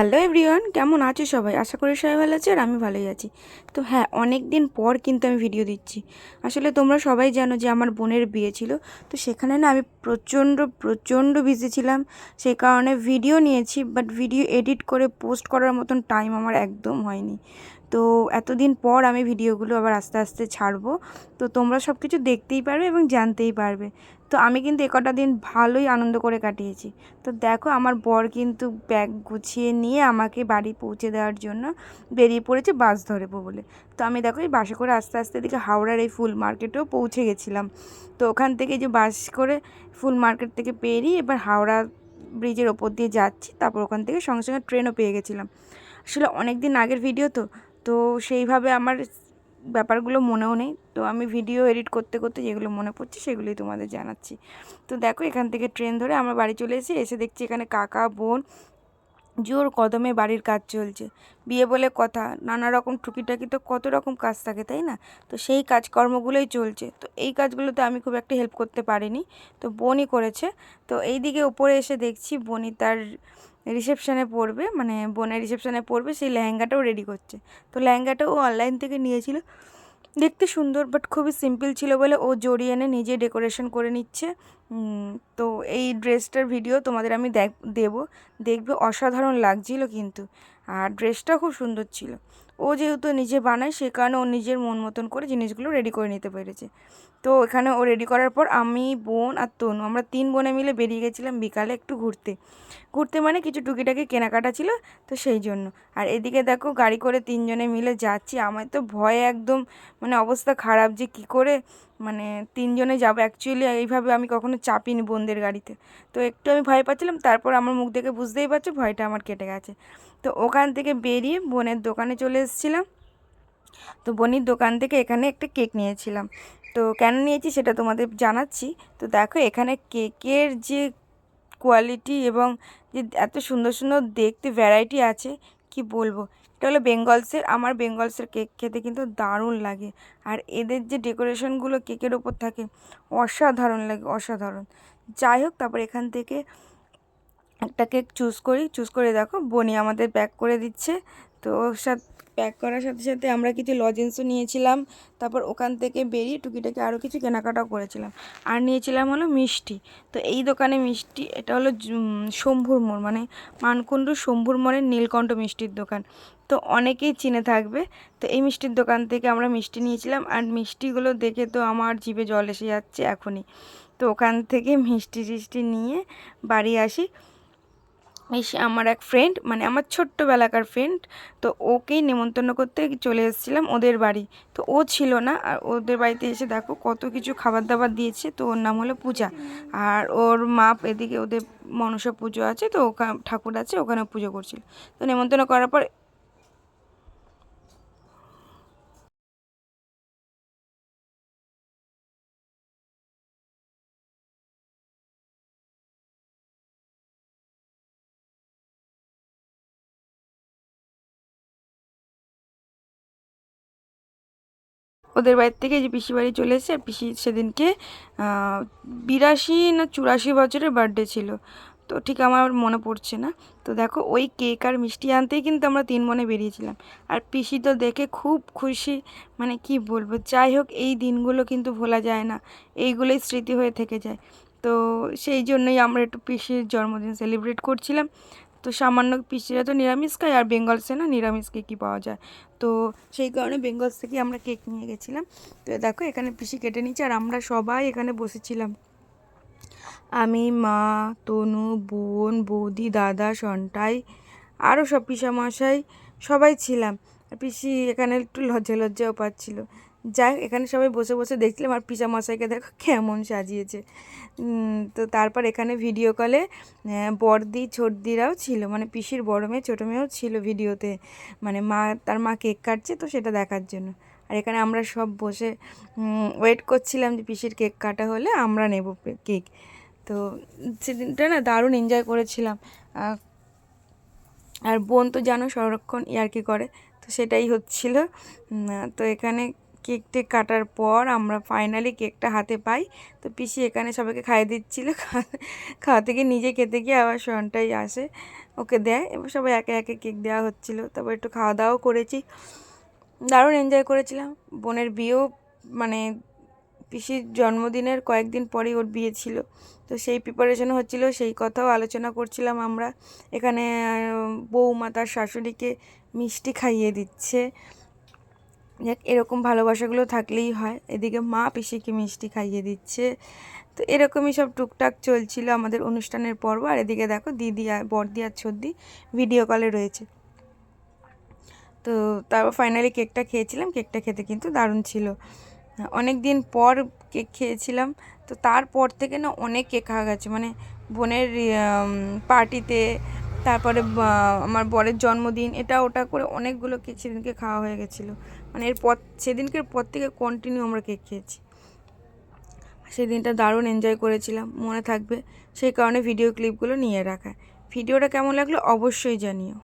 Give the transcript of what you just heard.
Hello everyone কেমন আছো সবাই? আশা করি সবাই ভালো আছে আর আমি ভালোই আছি। তো হ্যাঁ অনেক দিন পর কিন্তু আমি ভিডিও দিচ্ছি। আসলে তোমরা সবাই জানো যে আমার বোনের বিয়ে ছিল। তো সেখানে না আমি প্রচণ্ড প্রচণ্ড বিজি ছিলাম। সেই কারণে ভিডিও নিয়েছি বাট ভিডিও এডিট করে পোস্ট করার মতন টাইম আমার একদম হয়নি। তো এতদিন পর আমি ভিডিওগুলো আবার আস্তে আস্তে ছাড়বো। তো তোমরা সব কিছু দেখতেই পারবে এবং জানতেই পারবে। তো আমি কিন্তু একটা দিন ভালোই আনন্দ করে কাটিয়েছি। তো দেখো আমার বর কিন্তু ব্যাগ গুছিয়ে নিয়ে আমাকে বাড়ি পৌঁছে দেওয়ার জন্য বেরিয়ে পড়েছে বাস ধরেবো বলে। তো আমি দেখো এই বাসে করে আস্তে আস্তে দিকে হাওড়ার এই ফুল মার্কেটেও পৌঁছে গেছিলাম। তো ওখান থেকে যে বাস করে ফুল মার্কেট থেকে পেরিয়ে এবার হাওড়া ব্রিজের ওপর দিয়ে যাচ্ছি। তারপর ওখান থেকে সঙ্গে সঙ্গে ট্রেনও পেয়ে গেছিলাম। আসলে অনেক দিন আগের ভিডিও তো তো সেইভাবে আমার ব্যাপারগুলো মনেও নেই। তো আমি ভিডিও এডিট করতে করতে যেগুলো মনে পড়ছে সেগুলোই তোমাদের জানাচ্ছি। তো দেখো এখান থেকে ট্রেন ধরে আমরা বাড়ি চলে এসেছি এসে দেখছি এখানে কাকা, বোন জোর কদমে বাড়ির কাজ চলছে। বিয়ে বলে কথা, নানা রকম টুকিটাকি তো কত রকম কাজ থাকে, তাই না? তো সেই কাজকর্মগুলোই চলছে। তো এই কাজগুলোতে আমি খুব একটা হেল্প করতে পারিনি। তো বোনই করেছে। তো এই দিকে ওপরে এসে দেখছি বোনই তার রিসেপশানে পড়বে মানে বোনের রিসেপশানে পড়বে, সেই লেহেঙ্গাটাও রেডি করছে। তো লেহেঙ্গাটাও অনলাইন থেকে নিয়েছিল। দেখতে সুন্দর বাট খুবই সিম্পল ছিল বলে ও জড়িয়ে এনে নিজে ডেকোরেশন করে নিচ্ছে। তো এই ড্রেসটার ভিডিও তোমাদের আমি দেখ, দেবো। দেখবে অসাধারণ লাগছিল কিন্তু। আর ড্রেসটা খুব সুন্দর ছিল। ও যেহেতু নিজে বানায়, সে কারণে ও নিজের মন মতন করে জিনিসগুলো রেডি করে নিতে পেরেছে। তো এখানে ও রেডি করার পর আমি, বোন আর তনু, আমরা তিন বোনে মিলে বেরিয়ে গেছিলাম বিকালে একটু ঘুরতে। ঘুরতে মানে কিছু টুকিটাকি কেনাকাটা ছিল, তো সেই জন্য। আর এদিকে দেখো গাড়ি করে তিনজনে মিলে যাচ্ছি। আমার তো ভয়ে একদম মানে অবস্থা খারাপ যে কি করে মানে তিনজনে যাব। অ্যাকচুয়ালি এইভাবে আমি কখনো চাপিনি বোনদের গাড়িতে। তো একটু আমি ভয় পাচ্ছিলাম, তারপর আমার মুখ দেখে বুঝতেই পারছ ভয়টা আমার কেটে গেছে। তো ওখান থেকে বেরিয়ে বোনের দোকানে চলে এসেছিলাম। তো বোনির দোকান থেকে এখানে একটা কেক নিয়েছিলাম। তো কেন নিয়েছি সেটা তোমাদের জানাচ্ছি। তো দেখো, এখানে কেকের যে কোয়ালিটি এবং যে এত সুন্দর সুন্দর দেখতে ভ্যারাইটি আছে কি বলব? এটা হলো বেঙ্গলসের, আমার বেঙ্গলসের কেক খেতে কিন্তু দারুণ লাগে। আর এদের যে ডেকোরেশনগুলো কেকের ওপর থাকে, অসাধারণ লাগে, অসাধারণ। যাই হোক, তারপর এখান থেকে একটা কেক চুজ করি। চুজ করে দেখো, বনি আমাদের প্যাক করে দিচ্ছে। তো সাথে প্যাক করার সাথে সাথে আমরা কিছু লজেন্সও নিয়েছিলাম। তারপর ওখান থেকে বেরিয়ে টুকিটাকি আরও কিছু কেনাকাটাও করেছিলাম। আর নিয়েছিলাম হলো মিষ্টি। তো এই দোকানে মিষ্টি, এটা হলো শম্ভুর মোড় মানে মানকুণ্ডু শম্ভুর মোড়ের নীলকণ্ঠ মিষ্টির দোকান। তো অনেকেই চিনে থাকবে। তো এই মিষ্টির দোকান থেকে আমরা মিষ্টি নিয়েছিলাম। আর মিষ্টিগুলো দেখে তো আমার জিভে জল এসে যাচ্ছে এখনই। তো ওখান থেকে মিষ্টি টিষ্টি নিয়ে বাড়ি আসি। এসে আমার এক ফ্রেন্ড মানে আমার ছোট্টবেলাকার ফ্রেন্ড তো ওকেই নেমন্তন্ন করতে চলে এসেছিলাম ওদের বাড়ি। তো ও ছিল না, আর ওদের বাড়িতে এসে দেখো কত কিছু খাবার দাবার দিয়েছে, তো ওর নাম হলো পূজা। আর ওর মা এদিকে ওদের মনসা পুজো আছে, তো ওখানে ঠাকুর আছে ওখানে পুজো করছিল। তো নেমন্তন্ন করার পর ওদের বাড়ির থেকে যে পিসি বাড়ি চলে এসেছে, আর পিসি সেদিনকে বিরাশি না চুরাশি বছরের বার্থডে ছিল। তো ঠিক আমার মনে পড়ছে না। তো দেখো, ওই কেক আর মিষ্টি আনতেই কিন্তু আমরা তিন মনে বেরিয়েছিলাম। আর পিসি তো দেখে খুব খুশি মানে কি বলব, যাই হোক, এই দিনগুলো কিন্তু ভোলা যায় না, এইগুলোই স্মৃতি হয়ে থেকে যায়। তো সেই জন্যই আমরা একটু পিসির জন্মদিন সেলিব্রেট করছিলাম। তো সামান্য পিসিরা তো নিরামিষ খায় আর বেঙ্গলসে না নিরামিষ কেকই পাওয়া যায়? তো সেই কারণে বেঙ্গলস থেকে আমরা কেক নিয়ে গেছিলাম। তো দেখো এখানে পিসি কেটে নিচ্ছে আর আমরা সবাই এখানে বসেছিলাম। আমি, মা, তনু, বোন, বৌদি, দাদা সন্টাই আরও সব পিসামশাই সবাই ছিলাম। পিসি এখানে একটু লজ্জা লজ্জাও পাচ্ছিল। যাই এখানে সবাই বসে বসে দেখছিলাম আর পিসা মশাইকে দেখো কেমন সাজিয়েছে। তো তারপর এখানে ভিডিও কলে বড়দি, ছোটদিরাও ছিল মানে পিসির বড় মেয়ে, ছোটো মেয়েও ছিল ভিডিওতে মানে মা, তার মা কেক কাটছে তো সেটা দেখার জন্য। আর এখানে আমরা সব বসে ওয়েট করছিলাম যে পিসির কেক কাটা হলে আমরা নেব কেক। তো সেদিনটা না দারুণ এনজয় করেছিলাম। আর বোন তো জানো সংরক্ষণ ইয়ার্কি করে, তো সেটাই হচ্ছিল। তো এখানে কেক কাটার পর আমরা ফাইনালি কেকটা হাতে পাই। তো পিসি এখানে সবাইকে খাইয়ে দিচ্ছিল। খাওয়া থেকে নিজে খেতে গিয়ে আবার শনটাই আসে। ওকে দেয়। এবার সবাই একে একে কেক দেওয়া হচ্ছিল। তারপর একটু খাওয়া দাওয়াও করেছি। দারুণ এনজয় করেছিলাম। বোনের বিয়েও মানে পিসির জন্মদিনের কয়েকদিন পরেই ওর বিয়ে ছিল। তো সেই প্রিপারেশন হচ্ছিল, সেই কথাও আলোচনা করছিলাম আমরা। এখানে বৌমা তার শাশুড়িকে মিষ্টি খাইয়ে দিচ্ছে। যাক, এরকম ভালোবাসাগুলো থাকলেই হয়। এদিকে মা পিসিকে মিষ্টি খাইয়ে দিচ্ছে। তো এরকমই সব টুকটাক চলছিল আমাদের অনুষ্ঠানের পর্ব। আর এদিকে দেখো দিদি আর বর্দি আর ছর্দি ভিডিও কলে রয়েছে। তো তারপর ফাইনালি কেকটা খেয়েছিলাম। কেকটা খেতে কিন্তু দারুণ ছিল। অনেক দিন পর কেক খেয়েছিলাম। তো তারপর থেকে না অনেক কেক খাওয়া গেছে। মানে বোনের পার্টিতে তারপরে আমার বরের জন্মদিন, এটা ওটা করে অনেকগুলো কেক সেদিনকে খাওয়া হয়ে গেছিল। মানে এরপর সেদিনকের পর থেকে কন্টিনিউ আমরা কেক খেয়েছি। সেই দিনটা দারুণ এনজয় করেছিলাম, মনে থাকবে। সেই কারণে ভিডিও ক্লিপগুলো নিয়ে রাখা। ভিডিওটা কেমন লাগল অবশ্যই জানিও।